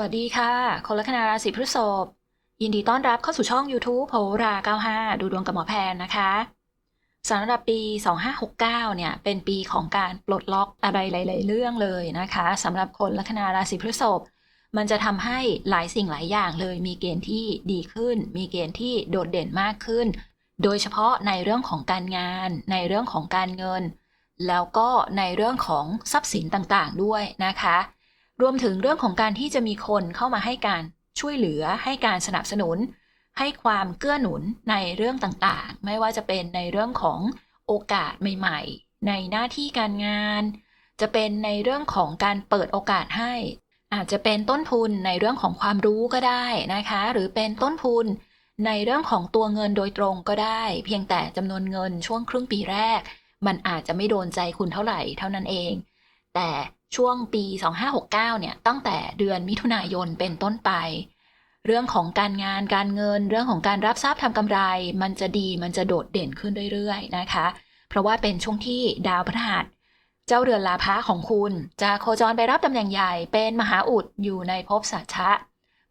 สวัสดีค่ะ คนลัคนาราศีพฤษภยินดีต้อนรับเข้าสู่ช่อง YouTube โหรา 95 ดูดวงกับหมอแพนนะคะสำหรับปี 2569 เนี่ย เป็นปีของการปลดล็อกอะไรหลาย ๆ เรื่องเลยนะคะสำหรับคนลัคนาราศีพฤษภมันจะทำให้หลายสิ่งหลายอย่างเลย มีเกณฑ์ที่ดีขึ้น มีเกณฑ์ที่โดดเด่นมากขึ้น โดยเฉพาะในเรื่องของการงาน ในเรื่องของการเงิน แล้วก็ในเรื่องของทรัพย์สินต่าง ๆ ด้วยนะคะ รวมถึงเรื่องของการที่จะมีคนเข้ามาให้การช่วยเหลือ ให้การสนับสนุน ให้ความเกื้อหนุนในเรื่องต่างๆ ไม่ว่าจะเป็นในเรื่องของโอกาสใหม่ ๆ ในหน้าที่การงาน จะเป็นในเรื่องของการเปิดโอกาสให้ อาจจะเป็นต้นทุนในเรื่องของความรู้ก็ได้นะคะ หรือเป็นต้นทุนในเรื่องของตัวเงินโดยตรงก็ได้ เพียงแต่จำนวนเงินช่วงครึ่งปีแรก มันอาจจะไม่โดนใจคุณเท่าไหร่เท่านั้นเอง แต่ ช่วงปี 2569 เนี่ย ตั้งแต่เดือนมิถุนายนเป็นต้นไป เรื่องของการงานการเงิน เรื่องของการรับทราบทำกำไร มันจะดีมันจะโดดเด่นขึ้นเรื่อยๆนะคะ เพราะว่าเป็นช่วงที่ดาวพฤหัสเจ้าเรือนลาภะของคุณ จะโคจรไปรับตำแหน่งใหญ่ เป็นมหาอุดอยู่ในภพสัชชะ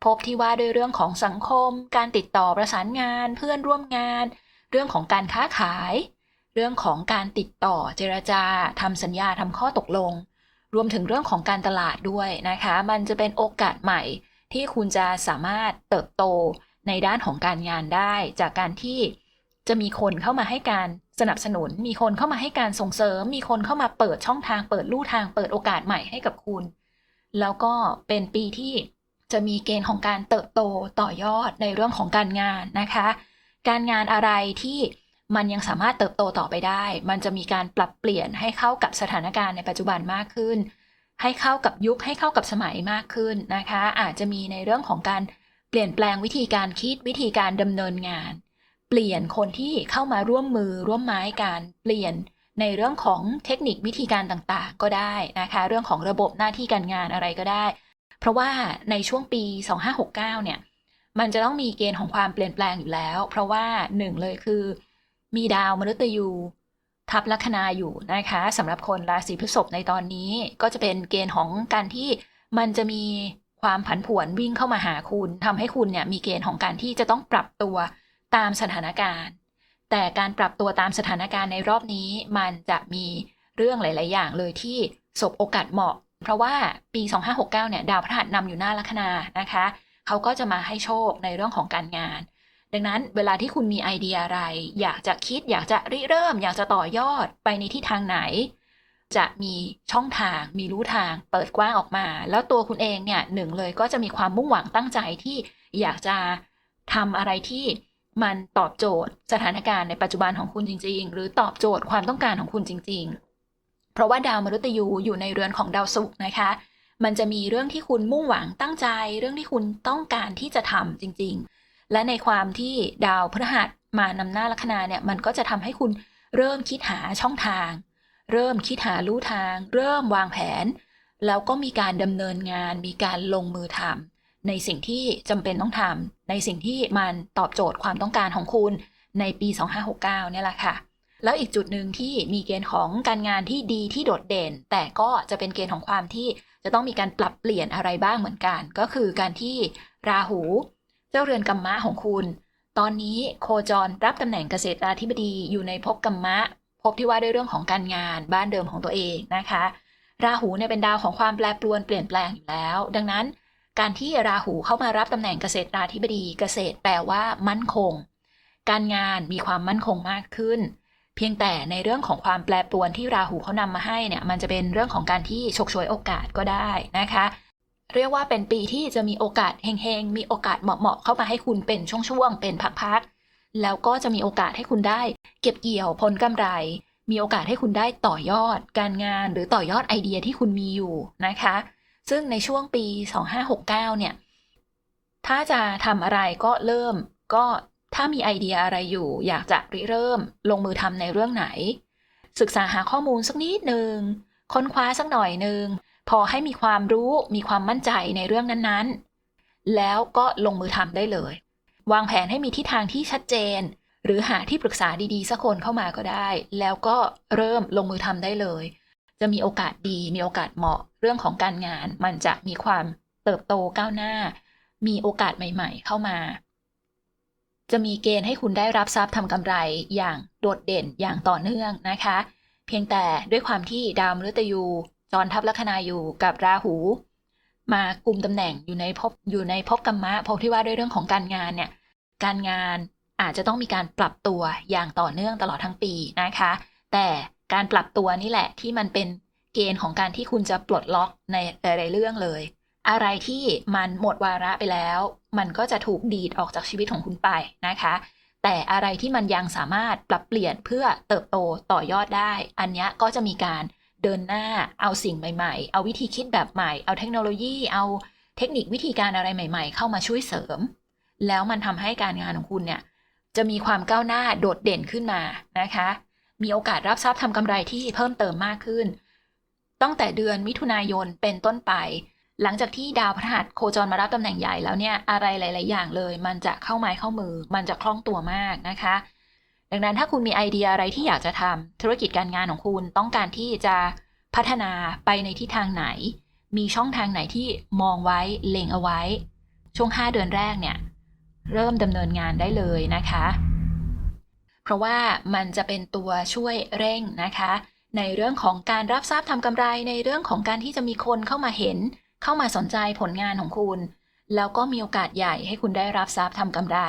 ภพที่ว่าด้วยเรื่องของสังคม การติดต่อประสานงาน เพื่อนร่วมงาน เรื่องของการค้าขาย เรื่องของการติดต่อเจรจาทำสัญญาทำข้อตกลง รวมถึงเรื่องของการตลาดด้วยนะคะ มันจะเป็นโอกาสใหม่ที่คุณจะสามารถเติบโตในด้านของการงานได้ จากการที่จะมีคนเข้ามาให้การสนับสนุน มีคนเข้ามาให้การส่งเสริม มีคนเข้ามาเปิดช่องทาง เปิดลู่ทาง เปิดโอกาสใหม่ให้กับคุณ แล้วก็เป็นปีที่จะมีเกณฑ์ของการเติบโตต่อยอดในเรื่องของการงานนะคะ การงานอะไรที่ มันยังสามารถเติบโตต่อไปได้ มันจะมีการปรับเปลี่ยนให้เข้ากับสถานการณ์ในปัจจุบันมากขึ้น ให้เข้ากับยุคให้เข้ากับสมัยมากขึ้นนะคะ อาจจะมีในเรื่องของการเปลี่ยนแปลงวิธีการคิดวิธีการดำเนินงาน เปลี่ยนคนที่เข้ามาร่วมมือร่วมไม้กันเปลี่ยนในเรื่องของเทคนิควิธีการต่างๆ ก็ได้นะคะ เรื่องของระบบหน้าที่การงานอะไรก็ได้ เพราะว่าในช่วงปี 2569 เนี่ย มันจะต้องมีเกณฑ์ของความเปลี่ยนแปลงอยู่แล้ว เพราะว่าหนึ่งเลยคือ มีดาวมฤตยูทับลัคนาอยู่นะคะสำหรับคนราศีพฤษภในตอนนี้ก็จะเป็นเกณฑ์ของการที่มันจะมีความผันผวนวิ่งเข้ามาหาคุณทำให้คุณเนี่ยมีเกณฑ์ของการที่จะต้องปรับตัวตามสถานการณ์ แต่การปรับตัวตามสถานการณ์ในรอบนี้ มันจะมีเรื่องหลาย ๆ อย่างเลยที่สบโอกาสเหมาะ เพราะว่าปี 2569 เนี่ยดาวพฤหัสนำอยู่หน้าลัคนานะคะ เขาก็จะมาให้โชคในเรื่องของการงาน ดังนั้นเวลาที่คุณมีไอเดียอะไร อยากจะคิดอยากจะริเริ่ม อยากจะต่อยอดไปในที่ทางไหน จะมีช่องทาง มีรู้ทางเปิดกว้างออกมา แล้วตัวคุณเองเนี่ยหนึ่งเลยก็จะมีความมุ่งหวังตั้งใจที่อยากจะทำอะไรที่มันตอบโจทย์สถานการณ์ในปัจจุบันของคุณจริง ๆ หรือตอบโจทย์ความต้องการของคุณจริง ๆ เพราะว่าดาวมฤตยูอยู่ในเรือนของดาวศุกร์นะคะ มันจะมีเรื่องที่คุณมุ่งหวังตั้งใจ เรื่องที่คุณต้องการที่จะทำจริง ๆ และในความที่ดาวพฤหัสมานำหน้าลัคนาเนี่ยมันก็จะทำให้คุณเริ่มคิดหาช่องทาง เริ่มคิดหาลู่ทาง เริ่มวางแผน แล้วก็มีการดำเนินงาน มีการลงมือทำในสิ่งที่จำเป็นต้องทำในสิ่งที่มันตอบโจทย์ความต้องการของคุณในปี 2569 เนี่ยแหละค่ะ แล้วอีกจุดหนึ่งที่มีเกณฑ์ของการงานที่ดีที่โดดเด่น แต่ก็จะเป็นเกณฑ์ของความที่จะต้องมีการปรับเปลี่ยนอะไรบ้างเหมือนกัน ก็คือการที่ราหู จ้าเรือนกัมมะของคุณ ตอนนี้โคจรรับตำแหน่งเกษตราธิบดีอยู่ในภพกัมมะภพที่ว่าด้วยเรื่องของการงานบ้านเดิมของตัวเองนะคะ ราหูเนี่ยเป็นดาวของความแปรปรวนเปลี่ยนแปลงอยู่แล้ว ดังนั้น การที่ราหูเข้ามารับตำแหน่งเกษตราธิบดีเกษตรแปลว่ามั่นคง การงานมีความมั่นคงมากขึ้น เพียงแต่ในเรื่องของความแปรปรวนที่ราหูเขานำมาให้เนี่ยมันจะเป็นเรื่องของการที่ฉกฉวยโอกาสก็ได้นะคะ เรียกว่าเป็นปีที่จะมีโอกาสเฮงๆ มีโอกาสเหมาะๆเข้ามาให้คุณเป็นช่วงๆ เป็นพักๆ แล้วก็จะมีโอกาสให้คุณได้ เก็บเกี่ยวผลกำไร มีโอกาสให้คุณได้ต่อยอดการงานหรือต่อยอดไอเดียที่คุณมีอยู่นะคะ ซึ่งในช่วงปี 2569 เนี่ย ถ้าจะทำอะไรก็เริ่ม ก็ถ้ามีไอเดียอะไรอยู่ อยากจะริเริ่มลงมือทำในเรื่องไหน ศึกษาหาข้อมูลสักนิดหนึ่งค้นคว้าสักหน่อยหนึ่ง พอให้มีความรู้มีความมั่นใจในเรื่องนั้นๆ แล้วก็ลงมือทำได้เลย วางแผนให้มีทิศทางที่ชัดเจน หรือหาที่ปรึกษาดีๆสักคนเข้ามาก็ได้ แล้วก็เริ่มลงมือทำได้เลย จะมีโอกาสดี มีโอกาสเหมาะเรื่องของการงาน มันจะมีความเติบโตก้าวหน้า มีโอกาสใหม่ ๆ เข้ามา จะมีเกณฑ์ให้คุณได้รับทรัพย์ทำกำไรอย่างโดดเด่นอย่างต่อเนื่องนะคะ เพียงแต่ด้วยความที่ดาวมฤตยู จรทับลัคนาอยู่กับราหู มากลุ่มตำแหน่งอยู่ในภพอยู่ในภพกรรมะภพที่ว่าด้วยเรื่องของการงานเนี่ยการงานอาจจะต้องมีการปรับตัวอย่างต่อเนื่องตลอดทั้งปีนะคะ แต่การปรับตัวนี่แหละที่มันเป็นเกณฑ์ของการที่คุณจะปลดล็อกในหลายๆเรื่องเลย อะไรที่มันหมดวาระไปแล้ว มันก็จะถูกดีดออกจากชีวิตของคุณไปนะคะ แต่อะไรที่มันยังสามารถปรับเปลี่ยนเพื่อเติบโตต่อยอดได้ อันนี้ก็จะมีการ เดินหน้าเอาสิ่งใหม่ ๆ เอาวิธีคิดแบบใหม่ เอาเทคโนโลยี เอาเทคนิควิธีการอะไรใหม่ ๆ เข้ามาช่วยเสริม แล้วมันทำให้การงานของคุณเนี่ยจะมีความก้าวหน้าโดดเด่นขึ้นมานะคะ มีโอกาสรับทรัพย์ทำกำไรที่เพิ่มเติมมากขึ้น ตั้งแต่เดือนมิถุนายนเป็นต้นไป หลังจากที่ดาวพฤหัสโคจรมารับตำแหน่งใหญ่แล้วเนี่ยอะไรหลาย ๆ อย่างเลย มันจะเข้าไม้เข้ามือ มันจะคล่องตัวมากนะคะ ดังนั้นถ้าคุณมีไอเดียอะไรที่อยากจะทำธุรกิจการงานของคุณต้องการที่จะพัฒนาไปในทิศทางไหน มีช่องทางไหนที่มองไว้เล็งเอาไว้ ช่วง 5 เดือนแรกเนี่ย เริ่มดำเนินงานได้เลยนะคะ เพราะว่ามันจะเป็นตัวช่วยเร่งนะคะ ในเรื่องของการรับทราบทำกำไรในเรื่องของการที่จะมีคนเข้ามาเห็น เข้ามาสนใจผลงานของคุณ แล้วก็มีโอกาสใหญ่ให้คุณได้รับทรัพย์ทำกำไร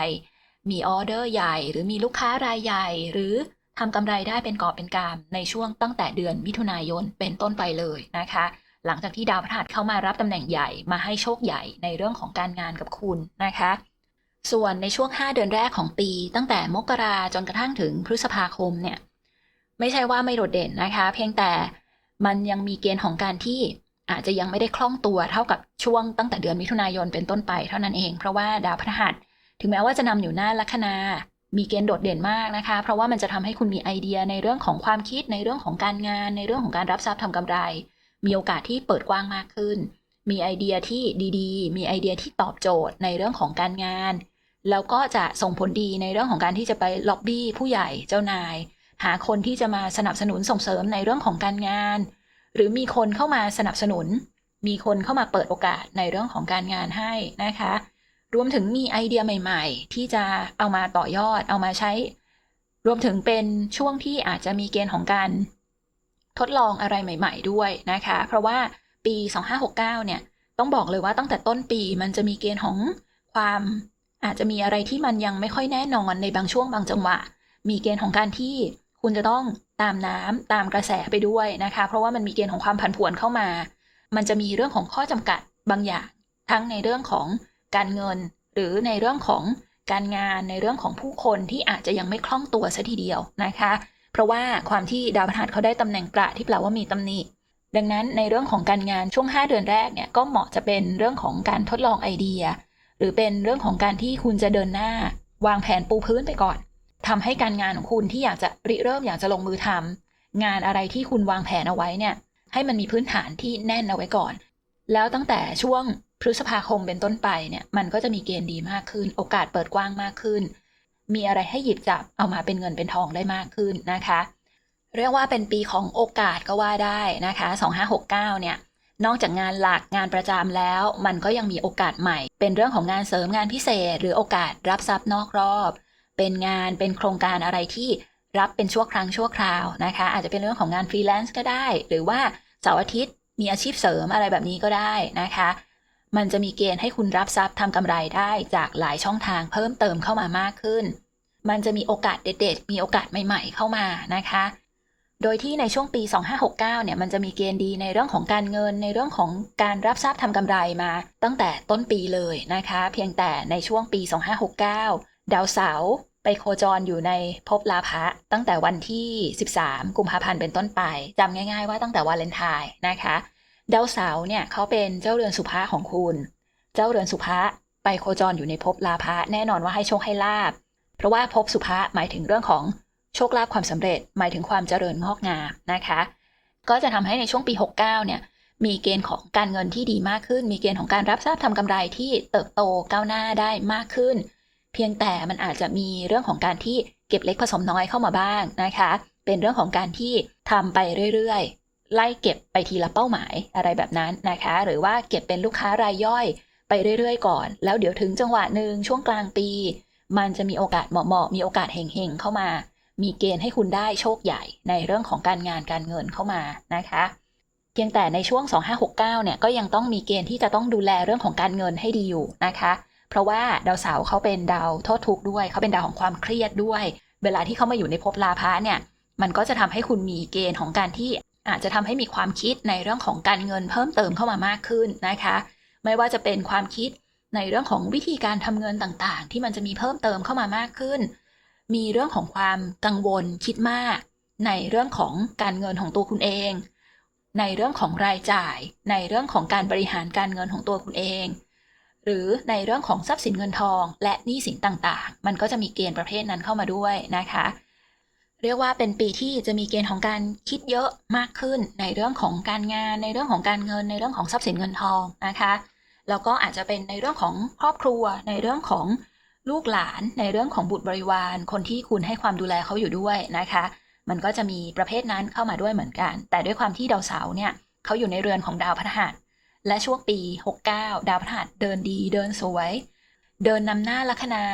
มีออเดอร์ใหญ่หรือมีลูกค้ารายใหญ่ หรือทำกำไรได้เป็นกอบเป็นกำในช่วงตั้งแต่เดือนมิถุนายนเป็นต้นไปเลยนะคะ หลังจากที่ดาวพฤหัสเข้ามารับตำแหน่งใหญ่มาให้โชคใหญ่ในเรื่องของการงานกับคุณนะคะ ส่วนในช่วง 5 เดือนแรกของปี ตั้งแต่มกราจนกระทั่งถึงพฤษภาคมเนี่ยไม่ใช่ว่าไม่โดดเด่นนะคะ เพียงแต่มันยังมีเกณฑ์ของการที่อาจจะยังไม่ได้คล่องตัวเท่ากับช่วงตั้งแต่เดือนมิถุนายนเป็นต้นไปเท่านั้นเอง เพราะว่าดาวพฤหัส ถึงแม้ว่าจะนำอยู่หน้าลัคนามีเกณฑ์โดดเด่นมากนะคะ เพราะว่ามันจะทำให้คุณมีไอเดียในเรื่องของความคิดในเรื่องของการงาน ในเรื่องของการรับทรัพย์ทำกำไร มีโอกาสที่เปิดกว้างมากขึ้น มีไอเดียที่ดีๆ มีไอเดียที่ตอบโจทย์ในเรื่องของการงาน แล้วก็จะส่งผลดีในเรื่องของการที่จะไปล็อบบี้ผู้ใหญ่เจ้านาย หาคนที่จะมาสนับสนุนส่งเสริมในเรื่องของการงาน หรือมีคนเข้ามาสนับสนุน มีคนเข้ามาเปิดโอกาสในเรื่องของการงานให้นะคะ รวมถึงมีไอเดียใหม่ ๆ ที่จะเอามาต่อยอดเอามาใช้ รวมถึงเป็นช่วงที่อาจจะมีเกณฑ์ของการทดลองอะไรใหม่ ๆ ด้วยนะคะ เพราะว่าปี 2569 เนี่ย ต้องบอกเลยว่าตั้งแต่ต้นปีมันจะมีเกณฑ์ของความอาจจะมีอะไรที่มันยังไม่ค่อยแน่นอนในบางช่วงบางจังหวะ มีเกณฑ์ของการที่คุณจะต้องตามน้ำตามกระแสไปด้วยนะคะ เพราะว่ามันมีเกณฑ์ของความผันผวนเข้ามา มันจะมีเรื่องของข้อจำกัดบางอย่าง ทั้งในเรื่องของ การเงิน หรือในเรื่องของการงานในเรื่องของผู้คนที่อาจจะยังไม่คล่องตัวซะทีเดียวนะคะ เพราะว่าความที่ดาวพฤหัสเขาได้ตำแหน่งประที่แปลว่ามีตำหนิดังนั้นในเรื่องของการงานช่วง 5 เดือนแรกเนี่ยก็เหมาะจะเป็นเรื่องของการทดลองไอเดีย หรือเป็นเรื่องของการที่คุณจะเดินหน้า วางแผนปูพื้นไปก่อนทำให้การงานของคุณที่อยากจะริเริ่มอยากจะลงมือทำงานอะไรที่คุณวางแผนเอาไว้เนี่ยให้มันมีพื้นฐานที่แน่นเอาไว้ก่อน แล้วตั้งแต่ช่วงพฤษภาคมเป็นต้นไปเนี่ย มันก็จะมีเกณฑ์ดีมากขึ้น โอกาสเปิดกว้างมากขึ้น มีอะไรให้หยิบจับเอามาเป็นเงินเป็นทองได้มากขึ้นนะคะ เรียกว่าเป็นปีของโอกาสก็ว่าได้นะคะ 2569 เนี่ย นอกจากงานหลักงานประจำแล้ว มันก็ยังมีโอกาสใหม่ เป็นเรื่องของงานเสริมงานพิเศษ หรือโอกาสรับทรัพย์นอกรอบ เป็นงานเป็นโครงการอะไรที่รับเป็นชั่วครั้งชั่วคราวนะคะ อาจจะเป็นเรื่องของงานฟรีแลนซ์ก็ได้ หรือว่าเสาร์อาทิตย์ มีอาชีพเสริมอะไรแบบนี้ก็ได้นะคะ มันจะมีเกณฑ์ให้คุณรับทรัพย์ทำกำไรได้จากหลายช่องทางเพิ่มเติมเข้ามามากขึ้น มันจะมีโอกาสเด็ดๆ มีโอกาสใหม่ๆ เข้ามานะคะ โดยที่ในช่วงปี 2569 เนี่ย มันจะมีเกณฑ์ดีในเรื่องของการเงิน ในเรื่องของการรับทราบทำกำไรมา ตั้งแต่ต้นปีเลยนะคะ เพียงแต่ในช่วงปี 2569 ดาวเสาร์ ไปโคจรอยู่ในภพลาภะตั้งแต่วันที่ 13 กุมภาพันธ์เป็นต้นไปจำง่าย ๆ ว่าตั้งแต่วาเลนไทน์นะคะดาวเสาร์เนี่ยเขาเป็นเจ้าเรือนสุภาของคุณ เจ้าเรือนสุภาไปโคจรอยู่ในภพลาภะแน่นอนว่าให้โชคให้ลาบ เพราะว่าภพสุภาหมายถึงเรื่องของโชคลาภความสำเร็จ หมายถึงความเจริญงอกงามนะคะ ก็จะทำให้ในช่วงปี 69 เนี่ยมีเกณฑ์ของการเงินที่ดีมากขึ้น มีเกณฑ์ของการรับทราบทำกำไรที่เติบโตก้าวหน้าได้มากขึ้น พียงแต่มันอาจจะมีเรื่องของการที่เก็บเล็กผสมน้อยเข้ามาบ้างนะคะ เป็นเรื่องของการที่ทำไปเรื่อยๆ ไล่เก็บไปทีละเป้าหมายอะไรแบบนั้นนะคะ หรือว่าเก็บเป็นลูกค้ารายย่อยไปเรื่อยๆ ก่อน แล้วเดี๋ยวถึงจังหวะหนึ่งช่วงกลางปี มันจะมีโอกาสเหมาะๆมีโอกาสเฮงๆเข้ามา มีเกณฑ์ให้คุณได้โชคใหญ่ในเรื่องของการงานการเงินเข้ามานะคะ เพียงแต่ในช่วง 2569 เนี่ยก็ยังต้องมีเกณฑ์ที่จะต้องดูแลเรื่องของการเงินให้ดีอยู่นะคะ เพราะว่าดาวเสาร์เขาเป็นดาวโทษทุกข์ด้วยเขาเป็นดาวของความเครียดด้วย เวลาที่เขามาอยู่ในภพลาภะเนี่ย มันก็จะทำให้คุณมีเกณฑ์ของการที่อาจจะทำให้มีความคิดในเรื่องของการเงินเพิ่มเติมเข้ามามากขึ้นนะคะ ไม่ว่าจะเป็นความคิดในเรื่องของวิธีการทำเงินต่างๆ ที่มันจะมีเพิ่มเติมเข้ามามากขึ้น มีเรื่องของความกังวลคิดมาก ในเรื่องของการเงินของตัวคุณเอง ในเรื่องของรายจ่าย ในเรื่องของการบริหารการเงินของตัวคุณเอง หรือในเรื่องของทรัพย์สินเงินทอง และหนี้สินต่างๆ มันก็จะมีเกณฑ์ประเภทนั้นเข้ามาด้วยนะคะ เรียกว่าเป็นปีที่จะมีเกณฑ์ของการคิดเยอะมากขึ้นในเรื่องของการงาน ในเรื่องของการเงิน ในเรื่องของทรัพย์สินเงินทองนะคะแล้วก็อาจจะเป็นในเรื่องของครอบครัว ในเรื่องของลูกหลานในเรื่องของบุตรบริวาร คนที่คุณให้ความดูแลเขาอยู่ด้วยนะคะ มันก็จะมีประเภทนั้นเข้ามาด้วยเหมือนกัน แต่ด้วยความที่ดาวเสาร์เนี่ยเขาอยู่ในเรือนของดาวพฤหัส และช่วงปี 69 ดาวพฤหัสเดินดีเดินสวย เดินนำหน้าลัคนา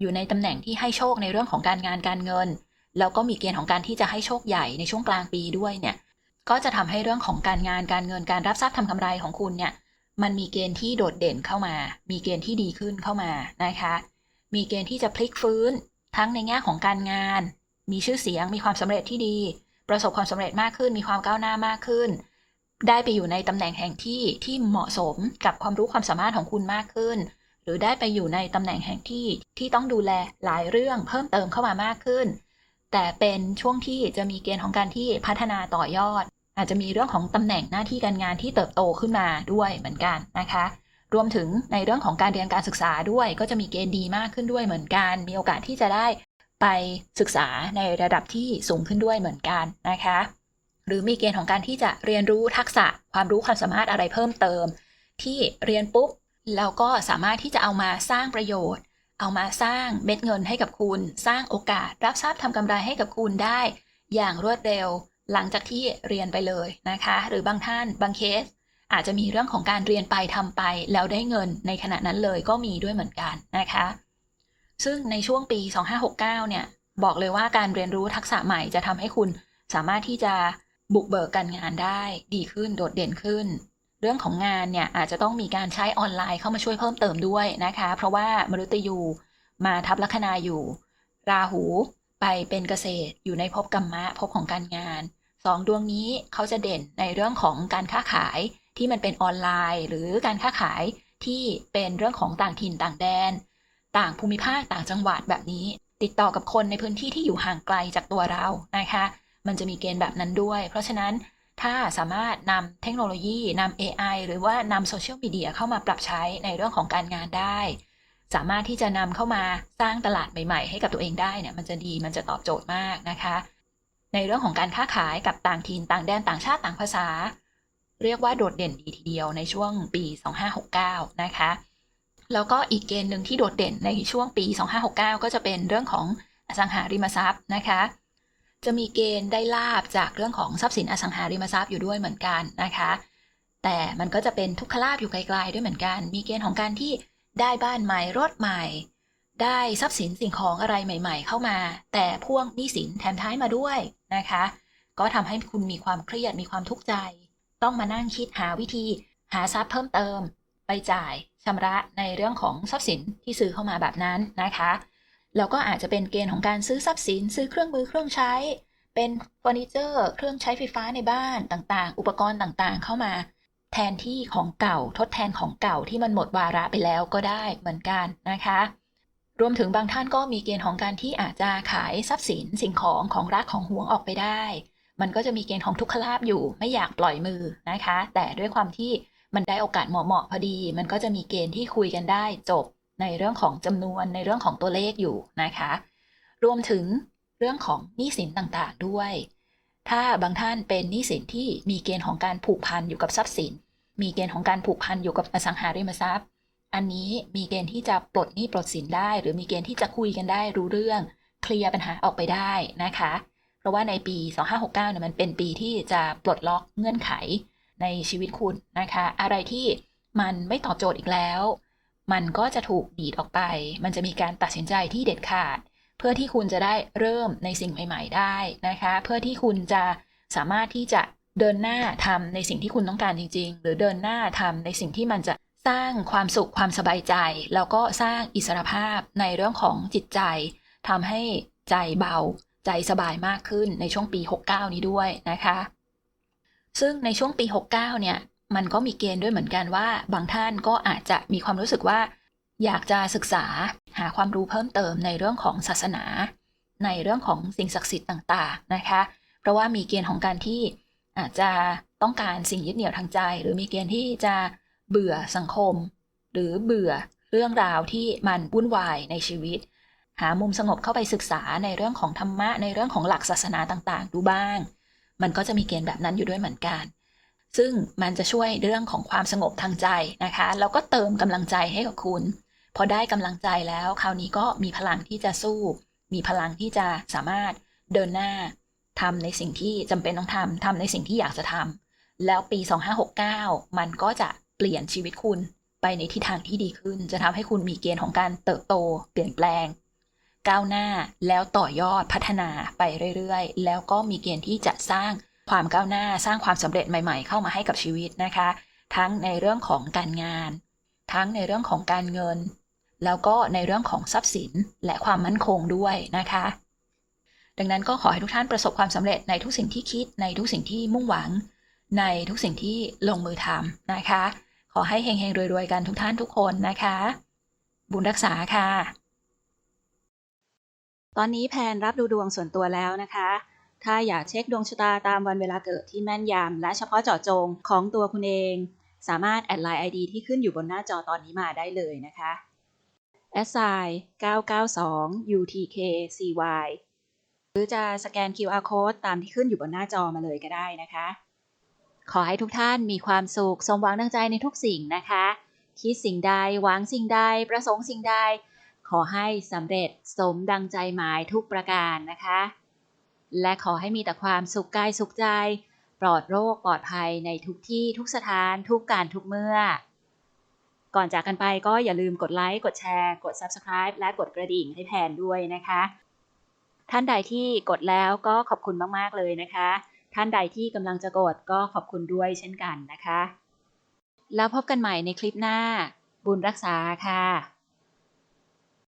อยู่ในตำแหน่งที่ให้โชคในเรื่องของการงานการเงิน แล้วก็มีเกณฑ์ของการที่จะให้โชคใหญ่ในช่วงกลางปีด้วยเนี่ยก็จะทำให้เรื่องของการงานการเงินการรับทรัพย์ทำกำไรของคุณเนี่ยมันมีเกณฑ์ที่โดดเด่นเข้ามา มีเกณฑ์ที่ดีขึ้นเข้ามานะคะ มีเกณฑ์ที่จะพลิกฟื้น ทั้งในแง่ของการงาน มีชื่อเสียง มีความสำเร็จที่ดี ประสบความสำเร็จมากขึ้น มีความก้าวหน้ามากขึ้น ได้ไปอยู่ในตำแหน่งแห่งที่ที่เหมาะสมกับความรู้ความสามารถของคุณมากขึ้น หรือได้ไปอยู่ในตำแหน่งแห่งที่ที่ต้องดูแลหลายเรื่องเพิ่มเติมเข้ามามากขึ้น แต่เป็นช่วงที่จะมีเกณฑ์ของการที่พัฒนาต่อยอด อาจจะมีเรื่องของตำแหน่งหน้าที่การงานที่เติบโตขึ้นมาด้วยเหมือนกันนะคะ รวมถึงในเรื่องของการเรียนการศึกษาด้วย ก็จะมีเกณฑ์ดีมากขึ้นด้วยเหมือนกัน มีโอกาสที่จะได้ไปศึกษาในระดับที่สูงขึ้นด้วยเหมือนกันนะคะ หรือมีเกณฑ์ของการที่จะเรียนรู้ทักษะความรู้ความสามารถอะไรเพิ่มเติม ที่เรียนปุ๊บแล้วก็สามารถที่จะเอามาสร้างประโยชน์ เอามาสร้างเม็ดเงินให้กับคุณ สร้างโอกาสรับทรัพย์ทำกำไรให้กับคุณได้ อย่างรวดเร็ว หลังจากที่เรียนไปเลยนะคะ หรือบางท่านบางเคส อาจจะมีเรื่องของการเรียนไปทำไป แล้วได้เงินในขณะนั้นเลยก็มีด้วยเหมือนกันนะคะ ซึ่งในช่วงปี 2569 เนี่ยบอกเลยว่าการเรียนรู้ทักษะใหม่จะทำให้คุณสามารถที่จะ บุกเบิกการงานได้ดีขึ้นโดดเด่นขึ้น เรื่องของงานเนี่ยอาจจะต้องมีการใช้ออนไลน์เข้ามาช่วยเพิ่มเติมด้วยนะคะ เพราะว่ามฤตยูมาทับลัคนาอยู่ ราหูไปเป็นเกษตรอยู่ในภพกรรมะภพของการงานสองดวงนี้เขาจะเด่นในเรื่องของการค้าขายที่มันเป็นออนไลน์ หรือการค้าขายที่เป็นเรื่องของต่างถิ่นต่างแดน ต่างภูมิภาคต่างจังหวัดแบบนี้ ติดต่อกับคนในพื้นที่ที่อยู่ห่างไกลจากตัวเรานะคะ มันจะมีเกณฑ์แบบนั้นด้วย เพราะฉะนั้นถ้าสามารถนำเทคโนโลยีนำ AI หรือว่านำโซเชียลมีเดียเข้ามาปรับใช้ในเรื่องของการงานได้ สามารถที่จะนำเข้ามาสร้างตลาดใหม่ๆ ให้กับตัวเองได้เนี่ยมันจะดีมันจะตอบโจทย์มากนะคะ ในเรื่องของการค้าขายกับต่างถิ่นต่างแดนต่างชาติต่างภาษา เรียกว่าโดดเด่นดีทีเดียวในช่วงปี 2569 นะคะแล้วก็อีกเกณฑ์หนึ่งที่โดดเด่นในช่วงปี 2569 ก็จะเป็นเรื่องของอสังหาริมทรัพย์นะคะ จะมีเกณฑ์ได้ลาบจากเรื่องของทรัพย์สินอสังหาริมทรัพย์อยู่ด้วยเหมือนกันนะคะ แต่มันก็จะเป็นทุกขลาบอยู่ไกลๆด้วยเหมือนกัน มีเกณฑ์ของการที่ได้บ้านใหม่รถใหม่ ได้ทรัพย์สินสิ่งของอะไรใหม่ ๆ เข้ามา แต่พ่วงหนี้สินแถมท้ายมาด้วยนะคะ ก็ทำให้คุณมีความเครียดมีความทุกข์ใจ ต้องมานั่งคิดหาวิธี หาทรัพย์เพิ่มเติม ไปจ่ายชำระในเรื่องของทรัพย์สินที่ซื้อเข้ามาแบบนั้นนะคะ แล้วก็อาจจะเป็นเกณฑ์ของการซื้อทรัพย์สิน ซื้อเครื่องมือเครื่องใช้ เป็นเฟอร์นิเจอร์ เครื่องใช้ไฟฟ้าในบ้านต่างๆ อุปกรณ์ต่างๆ เข้ามา แทนที่ของเก่าทดแทนของเก่าที่มันหมดวาระไปแล้วก็ได้เหมือนกันนะคะ รวมถึงบางท่านก็มีเกณฑ์ของการที่อาจจะขายทรัพย์สินสิ่งของของรักของห่วงออกไปได้ มันก็จะมีเกณฑ์ของทุกขลาบอยู่ไม่อยากปล่อยมือนะคะ แต่ด้วยความที่มันได้โอกาสเหมาะๆพอดี มันก็จะมีเกณฑ์ที่คุยกันได้จบ ในเรื่องของจำนวนในเรื่องของตัวเลขอยู่นะคะ รวมถึงเรื่องของหนี้สินต่างๆด้วย ถ้าบางท่านเป็นหนี้สินที่มีเกณฑ์ของการผูกพันอยู่กับทรัพย์สิน มีเกณฑ์ของการผูกพันอยู่กับอสังหาริมทรัพย์ อันนี้มีเกณฑ์ที่จะปลดหนี้ปลดสินได้ หรือมีเกณฑ์ที่จะคุยกันได้รู้เรื่อง เคลียร์ปัญหาออกไปได้นะคะ เพราะว่าในปี 2569เนี่ยมันเป็นปีที่จะปลดล็อกเงื่อนไขในชีวิตคุณนะคะ อะไรที่มันไม่ตอบโจทย์อีกแล้ว มันก็จะถูกดีดออกไป มันจะมีการตัดสินใจที่เด็ดขาด เพื่อที่คุณจะได้เริ่มในสิ่งใหม่ ๆ ได้นะคะ เพื่อที่คุณจะสามารถที่จะเดินหน้าทำในสิ่งที่คุณต้องการจริง ๆ หรือเดินหน้าทำในสิ่งที่มันจะสร้างความสุขความสบายใจ แล้วก็สร้างอิสรภาพในเรื่องของจิตใจทำให้ใจเบา ใจสบายมากขึ้นในช่วงปี 69 นี้ด้วยนะคะ ซึ่งในช่วงปี 69 เนี่ย มันก็มีเกณฑ์ด้วยเหมือนกันว่า บางท่านก็อาจจะมีความรู้สึกว่า อยากจะศึกษาหาความรู้เพิ่มเติมในเรื่องของศาสนา ในเรื่องของสิ่งศักดิ์สิทธิ์ต่าง ๆนะคะ เพราะว่ามีเกณฑ์ของการที่อาจจะต้องการสิ่งยึดเหนี่ยวทางใจ หรือมีเกณฑ์ที่จะเบื่อสังคม หรือเบื่อเรื่องราวที่มันวุ่นวายในชีวิต หามุมสงบเข้าไปศึกษาในเรื่องของธรรมะในเรื่องของหลักศาสนาต่างๆ ดูบ้าง มันก็จะมีเกณฑ์แบบนั้นอยู่ด้วยเหมือนกัน ซึ่งมันจะช่วยเรื่องของความสงบทางใจนะคะ แล้วก็เติมกำลังใจให้กับคุณ พอได้กำลังใจแล้วคราวนี้ก็มีพลังที่จะสู้ มีพลังที่จะสามารถเดินหน้าทำในสิ่งที่จำเป็นต้องทำทำในสิ่งที่อยากจะทำแล้วปี 2569 มันก็จะเปลี่ยนชีวิตคุณไปในทิศทางที่ดีขึ้น จะทำให้คุณมีเกณฑ์ของการเติบโต เปลี่ยนแปลง ก้าวหน้าแล้วต่อยอดพัฒนาไปเรื่อยๆ แล้วก็มีเกณฑ์ที่จะสร้าง ความก้าวหน้าสร้างความสำเร็จใหม่ๆ เข้ามาให้กับชีวิตนะคะ ทั้งในเรื่องของการงาน ทั้งในเรื่องของการเงิน แล้วก็ในเรื่องของทรัพย์สินและความมั่นคงด้วยนะคะ ดังนั้นก็ขอให้ทุกท่านประสบความสำเร็จในทุกสิ่งที่คิดในทุกสิ่งที่มุ่งหวัง ในทุกสิ่งที่ลงมือทำนะคะ ขอให้เฮงๆรวยๆกันทุกท่านทุกคนนะคะ บุญรักษาค่ะ ตอนนี้แพนรับดูดวงส่วนตัวแล้วนะคะ ถ้าอยากเช็คดวงชะตาตามวันเวลาเกิดที่แม่นยำและเฉพาะเจาะจงของตัวคุณเอง สามารถแอดไลน์ ID ที่ขึ้นอยู่บนหน้าจอตอนนี้มาได้เลยนะคะ s i 992 UTKCY หรือจะสแกน QR code ตามที่ขึ้นอยู่บนหน้าจอมาเลยก็ได้นะคะ ขอให้ทุกท่านมีความสุขสมหวังดังใจในทุกสิ่งนะคะคิดสิ่งใดหวังสิ่งใด ประสงค์สิ่งใด ขอให้สำเร็จสมดังใจหมายทุกประการนะคะ และขอให้มีแต่ความสุขกายสุขใจ ปลอดโรคปลอดภัยในทุกที่ทุกสถานทุกการทุกเมื่อ ก่อนจากกันไปก็อย่าลืมกดไลค์กดแชร์ กด Subscribe และกดกระดิ่งให้แพนด้วยนะคะ ท่านใดที่กดแล้วก็ขอบคุณมากๆเลยนะคะ ท่านใดที่กำลังจะกดก็ขอบคุณด้วยเช่นกันนะคะ แล้วพบกันใหม่ในคลิปหน้า บุญรักษาค่ะ